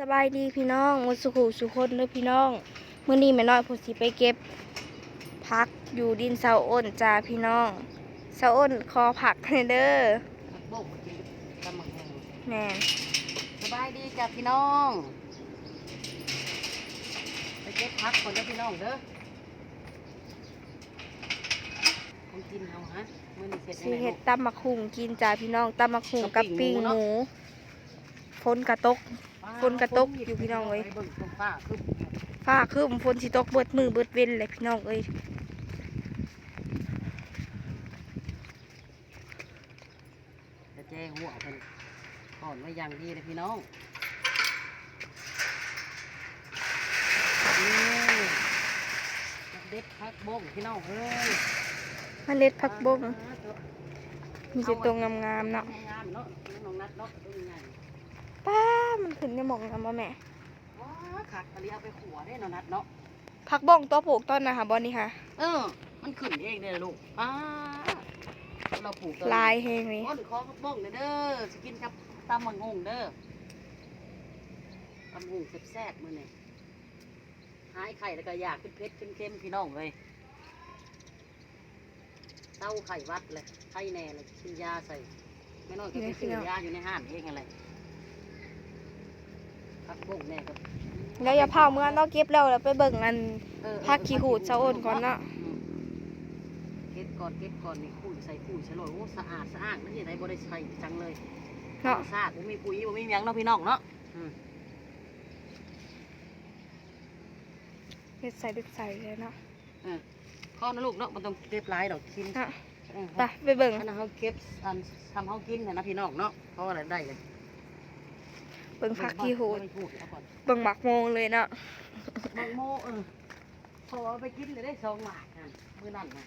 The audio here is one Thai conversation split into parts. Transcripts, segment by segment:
สบายดีพี่น้องมุสุขุสุคนเด้อพี่น้องมื้อนี้แม่น้อยผมสิไปเก็บผักอยู่ดินเสาอ้นจ้าพี่น้องเสาอ้นคอผักให้เด้อผักบุ้งมากินตำมักหุ่งแม่นสบายดีจ้ะพี่น้อง ไปเก็บผักคนเด้อพี่น้องเด้อของกินเฮาฮะมื้อนี้เสร็จสิแล้วเฮ็ดตำมักหุงกินจ้าพี่น้องตำมักหุงกับปิ้งหมูฝนกระตก ฝนกระตกอยู่พี่น้องเอ้ยไปเบิ่งตรงฟ้าคือฟ้าครึ้มฝนสิตกเบิดมือเบิดเว้นเลยพี่น้องเอ้ยจะแจ้งหัวเพิ่นก่อนไว้อย่างดีเลยพี่น้องนี่เด็ดผักบุ้งพี่น้องเอ้ยเมล็ดผักบงอ่ามีแต่ตัวงามๆเนาะงามเนาะน้องนัดเนาะตัวใหญ่ป้า มันขึ้นในหมองกันบ่แม่ว้าขักอันนี้เอาไปขัวได้น้องนัดเนาะผักบงตัวปลูกต้นนะคะบ่นี่ค่ะเออ มันขึ้นเองเด้อลูกป้าเราปลูกต้นลายแฮงเลยโอ้ยขอบ้องเด้อเด้อสิกินกับตำมังงงเด้อตำมังงงแซ่บๆมื้อนี้หายไข่แล้วก็อยากเผ็ดๆเค็มๆพี่น้องเลยเต้าไข่วัดเลยไข่แน่เลยกินยาใส่ไม่น้อยก็ไปซื้อยาอยู่ในห้างเองอะไร พักบุ้งแน่ก็แล้วอย่าเผาเมื่อเนาะเก็บแล้วแล้วไปเบิ่งอันเออพักขี้หูดเจ้าอ้นก่อนเนาะอืมเก็บก่อนเก็บก่อนนี่คุยใส่ปุ๋ยใส่โหลโอ้สะอาดสะอาดนั่นยังไงบ่ได้ใส่จังเลยเนาะสะอาดบ่มีปุ๋ยบ่มีหยังเนาะพี่น้องเนาะอืมเฮ็ดใส่เด็ดใส่เลยเนาะข้อนะลูกเนาะมันต้องเก็บหลายดอกกินเนาะเออไปไปเบิ่งอันนั้นเฮาเก็บอันทำเฮากินน่ะนะพี่น้องเนาะเพราะอะไรได้ เลยเบิ่งผักขี้หูดเอาไปหูดเอาก่อนเบิ่งหมักโมงเลยเนาะบางโมเออพอเอาไปกินเลยได้สองหมากนั่นมื้อนั้นน่ะ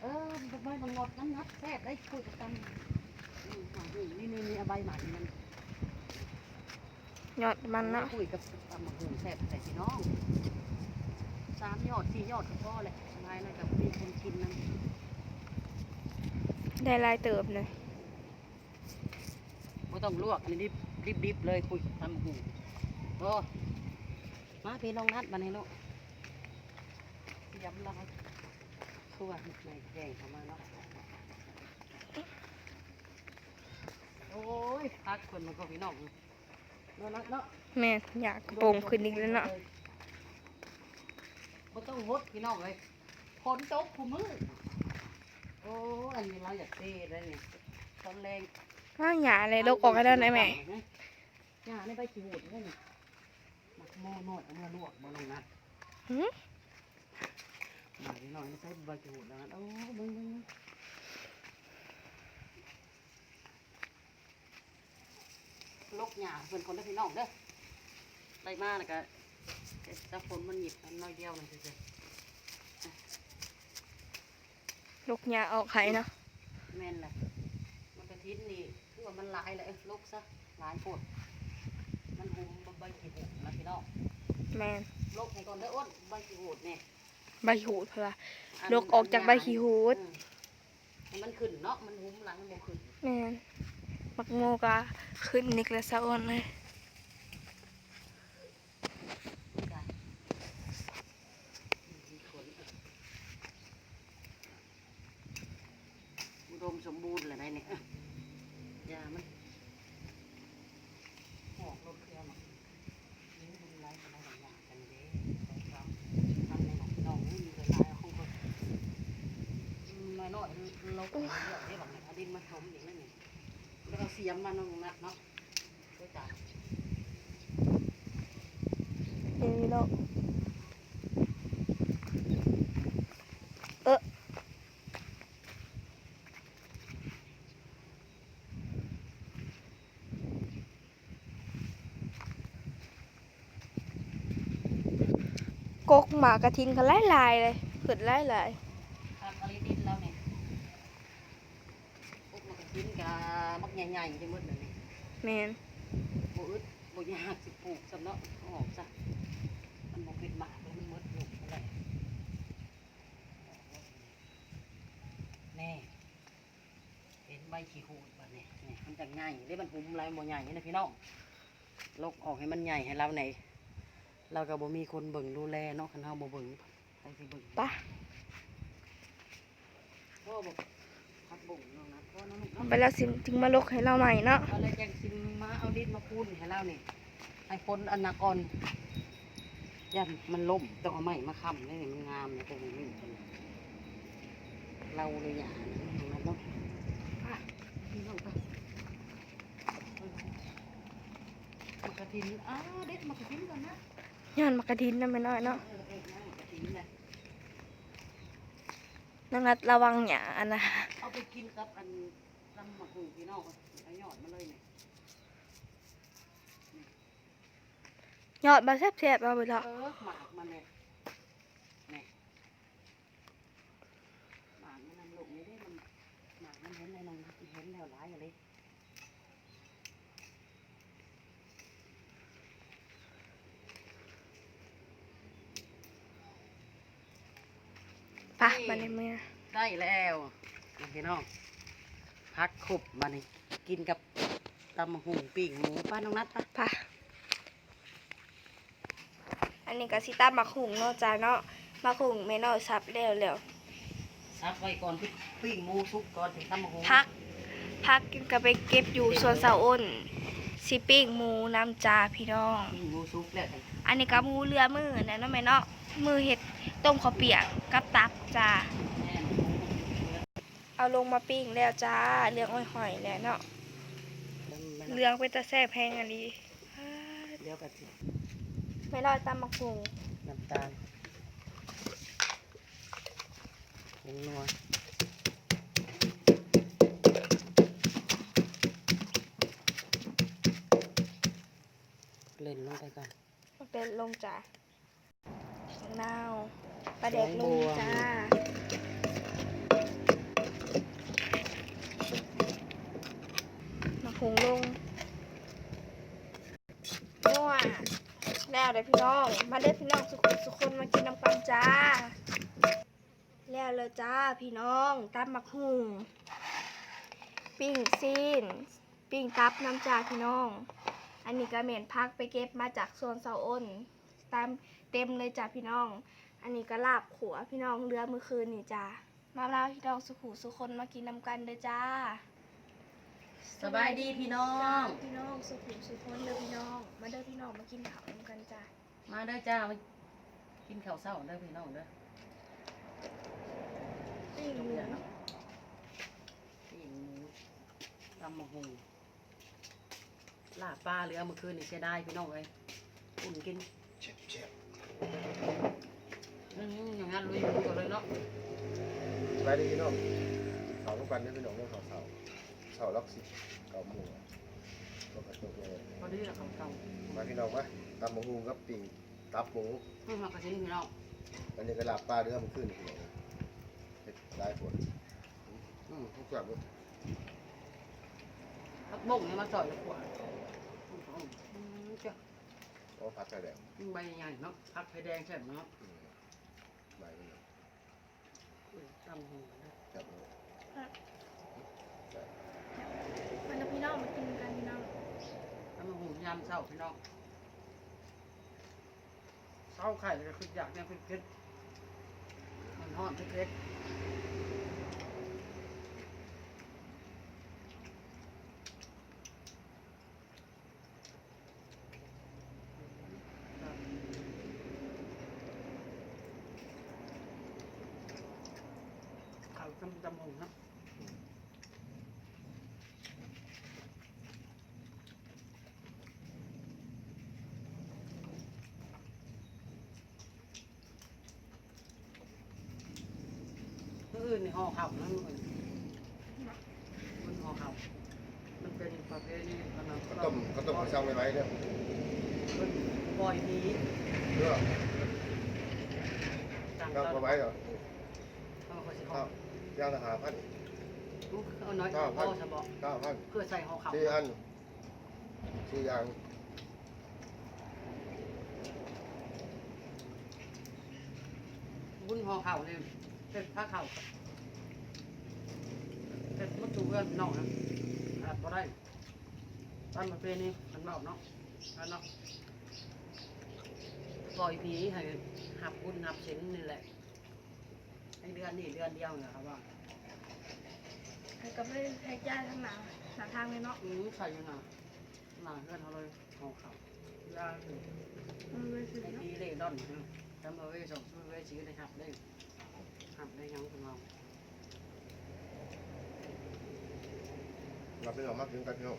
เออมันไม่มันงดน้ำนัดแซ่บได้คุยกันอืมหมากนี่นี่นี่นี่เอาใบหมากนี่มันยอดมันเนาะคุยกับตำมะฮุงแซ่บแต่พี่น้องสามยอดสี่ยอดก็พอแหละสบายเลยกับมีคนกินนั่นได้หลายเติบเลยไม่ต้องลวกอันนี้ ดิบดิบดิบเลยคุยตำมะฮุงโอ้มาพี่น้องนัดมาในลูกย้ำแล้วคั่วในแกงเข้ามาเนาะโอ้ยพักคนมันก็พี่น้องเนาะนัดเนาะแม่นอยากกระโปรงขึ้นอีกแล้วเนาะบ่ต้องหดพี่น้องเลยฝนตกผู้มือโอ้อันนี้เราอยากเต้เลยนี่ตอนแรง ว่าหยาเลยลกออกให้ได้ไหมแม่หญ้าในใบขี้หูดนี่นี่หมักหม้อน้อยเอามาลวกบ่ลงนัดหืมหน่อยหน่อยใส่ใบขี้หูดแล้วนัดโอ้เบิ่งเบิ่งลกหญ้าเพิ่นคนได้อพี่น้องเด้อได้มาแล้วก็เก็บถ้าฝนมันหยิบอันน้อยเดียวนั่นซื่อลูกหยาออกไข่เนาะๆแม่นแหละมันกระทินนี่ คือว่ามันหลายเลยลกซะหลายโพดมันหุมใบขี้หูดนะพี่น้องแม่นลกให้ก่อนเด้ออ้นใบขี้หูดนี่ใบหูดเพื่อลกออกจากใบขี้หูดอืมให้มันขึ้นเนาะมันหุมหลังมันบ่ขึ้นแม่นหมักโมกะขึ้นนิกและสะอ้อนเลยนี่ได้มีขนอะอุดมสมบูรณ์เลยได้เนี่ยอะ ยามันหอกรถเครื่องเนาะนี่มันไล่ไปไล่หลายอย่างกันเด้สองสามทำในหนองน้องนี่มีหลายๆเอาคงก็อืมน้อยๆเราไปเรื่อยๆได้บังเนี่ยเอาดินมาถมอย่างนั้นนี่แล้วเอาเสียมมาน้องนัดเนาะด้วยจ้ะนี่เนาะเออๆกก หมากระทินกันหลายๆเลยขึ้นหลายทำอะไรดินแล้วเนี่ยพวกมันก็กินกับมักใหญ่ๆที่มืดเลยนี่ๆแม่นบ่อึดบ่ยากสิปลูกสำเนาะเอาออกซะมันบ่เป็นหมากแล้วมันมืดลูกอะไรแน่เป็นใบขี้หูดบัดนี้นี่มันจะง่ายได้มันหุมอะไรบ่ใหญ่นะพี่น้องลกออกให้มันใหญ่ให้เราไหน เราก็บ่มีคนเบิ่งดูแลเนาะคันเฮาบ่เบิ่งใครสิเบิ่งปะพ่อบอกพักบ่งเนาะนะพ่อน้องลูกเอาเนาะไปแล้วสิถึงมาลกให้เราใหม่เนาะเอาเลยจังสิมาเอาดินมาพูนให้เรานี่ไอ้คนอันนักอ่อนย่ามันล่มต้องเอาไม้มาค้ำนี่มันงามนะตรงนี้เราเลยอย่านะเนาะอะพี่น้องไปมากระถินอ้าวเด็ดมากระถินก่อนนะ ย้อนมากระดินนะแม่น้อยเนาะเออเออนะกระถินนะน้องนัดระวังหยานะเอาไปกินกับอันลำหมักหูพี่น้องเอายอดมาเลยเนี่ยยอดมาแซ่บๆเอาไปแล้วเออหมากมันเนี่ยนี่หมากมันนำลูกนี่ได้มันหมากมันเห็นในนองเห็นแล้วหลายอะไร ปะมาในมือได้แล้วนี่พี่น้องพักขบมานี่กินกับตำหูปิ้งหมูป้าน้องนัดปะปะอันนี้ก็สิตามมาคุงเนาะจ้าเนาะมาคุงแม่น้อยซับแล้วแล้วซับไว้ก่อนพี่ปิ้งหมูซุปก่อนถึงตำหูพักพักกินก็ไปเก็บอยู่สวนเสาอ้นสิปิ้งหมูน้ำจาพี่น้องปิ้งหมูซุปแล้วกันอันนี้ก็หมูเรือมือนะเนาะแม่เนาะ มือเห็ดต้มข้าวเปียกกับตับจ้าแน่นเอาลงมาปิ้งแล้วจ้าเรื่องอ้อยหอยแล้วเนาะเรื่องเป็นตะแซ่บแพงอันนี้เดี๋ยวกันสิแม่น้อยตามมาคุงน้ำตาลผงนัวเล่นลงไปก่อนมันเป็นลงจ้า ของนาวปลาแดกลงจ้ามาคุงลงนัวแล้วเด้พี่น้อง มาเด้พี่น้องสุขสุขคนมากินน้ำกันจ้า แล้วเลยจ้าพี่น้องตับมักหุงปิ้งซีนปิ้งตับน้ำจ้าพี่น้อง อันนี้ก็เหม็นพักไปเก็บมาจากโซนเสาอ้นตาม เต็มเลยจ้าพี่น้อง อันนี้ก็ลาบขัวพี่น้องเรือมือคืนนี่จ้ามาแล้วพี่น้องสุขูสุคนมากินน้ำกันเด้อจ้าสบายดีพี่น้อจ้างพี่น้องสุขูสุคนเด้อพี่น้อง มาเด้อพี่น้องมากินข้าวน้ำกันจ้ามาเด้อจ้ามากินข้าวเช้าเด้อพี่น้องเด้อปิ้งหมูปิ้งหมูตำมะฮงลาบปลาเหลือเมื่อคืนนี่เสียดายพี่น้องเลยอุ่นกินเจ็บเจ็บ อืมอย่างนั้นลุยหมูก่อนเลยเนาะสบายดีพี่น้องเสาลูกกันได้พี่น้องเรื่องเสาเสาเสาล็อกสิเก่าหมู่ล็อกกระตุกเลยพอดีแล้วคำเก่ามาพี่น้องมาตำหมูฮูกับปิ่งตับหมูไม่มากระชิ้นพี่น้องอันนี้ก็ลาบปลาเรือมันขึ้นพี่น้องเฮ็ดหลายผลอืมทุกอย่างเลยพักบ่งเนี่ยมาจ่อยเลยกว่าอืมเจ้าเพ ราะผัดกระแดงใบใหญ่เนาะพักไฟแดงใช่ไหมเนาะอืมใบมันอุ้ยตำมะฮงนะจับเลยมาเด้อพี่น้องมากินกันพี่น้องตำมะฮงยามเช้าพี่น้องเช้าไข่ก็คืออยากเนี่ยเผ็ดๆมันห่อนเผ็ดๆ เขา จำจำหงนะมื่ออื่นในห่อเข่านะมื่ออื่นมันห่อเข่ามันเป็นประเภทนี้มันข้าวต้มข้าวต้มข้าวเช้าไม่ไหวเนี่ยมันปล่อยหนี้เพื่อต่างข้าวกันไม่ไหวเหรอ เอาไปสิห่อ ข้าว ย่างละหาพันเอาน้อยเอาพ่อจะบอกเก้าพันเพื่อใส่ห่อเข่าสี่อันสี่อย่างวุ้นห่อเข่าเลยเป็นผ้าเข่าเป็นมัดตูเพื่อนน้องนะขาดพอได้ตามประเพณีมันเบาเนาะแล้วเนาะปล่อยผีให้หับบุญหับศีลนี่แหละ ให้เดือนนี่เดือนเดียวเนี่ยครับว่าให้กับไม่ให้ญาติทั้งหนาหนาทางเลยเนาะอืมใส่ยังไงหนาเพื่อนเขาเลยเอาเขายาถึงมันเลยสิไอ้เนาะดีเลยดอนนะทำเอาไว้ส่งช่วยไว้ชี้ได้หับได้หับได้ยังของเราเราไปลองมากินกันพี่น้อง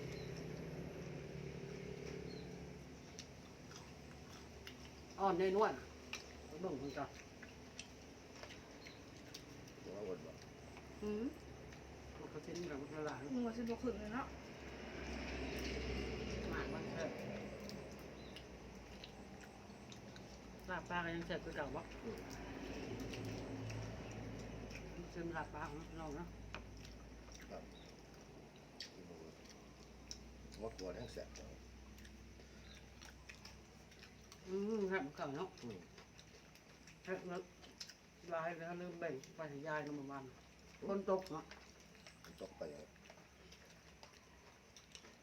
อ่อนได้นวลเบิ่งคุณจ้ะ เดี๋ยวเอาอดบ่ อืมมันก็เป็นแบบละลายหัวสิบกขึ้นเลยเนาะหมากมันเสร็จลาบปลาก็ยังเสร็จคือเก่าวะอืมซึมลาบปลาของเราเนาะหมดตัวทั้งแสบอืมครับเก่าเนาะอืมแค่แล้วลายแล้วลืมแบ่งไปให้ยายน้ำมัน คนตกเนาะตกไปอย่าง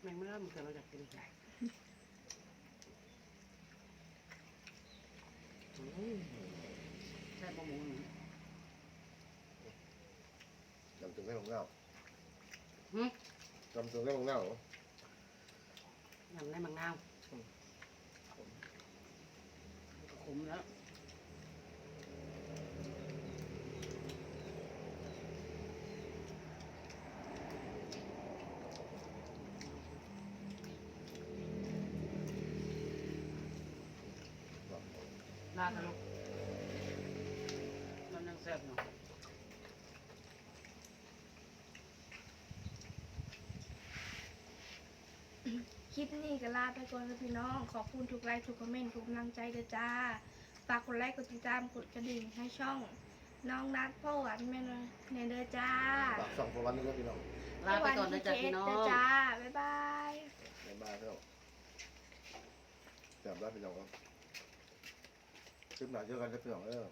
แม่งไม่ได้มันเกิดมาจากกินใหญ่อืมแค่ประมูลจำตัวได้ของเงาหึจำตัวได้ของเงายังได้มังนาวก็ขมแล้ว ลาดนะลูกมันยังแซ่บเนาะคลิปนี้ก็ลาไปก่อนแล้วพี่น้อง ขอบคุณทุกไลค์ทุกคอมเมนต์ทุกกำลังใจเด้อจ้า ฝากกดไลค์กดติดตามกดกระดิ่งให้ช่อง น้องนัดพ่อหวานแม่เนยในเด้อจ้าปากสองประวันนี้ก็พี่น้องลาไปก่อนนะจ๊ะพี่น้อเด้องจ้า บ๊ายบายในบ้านพี่น้องจับได้พี่น้องครับ คลิปหนาเจอกันครับพี่น้องเออ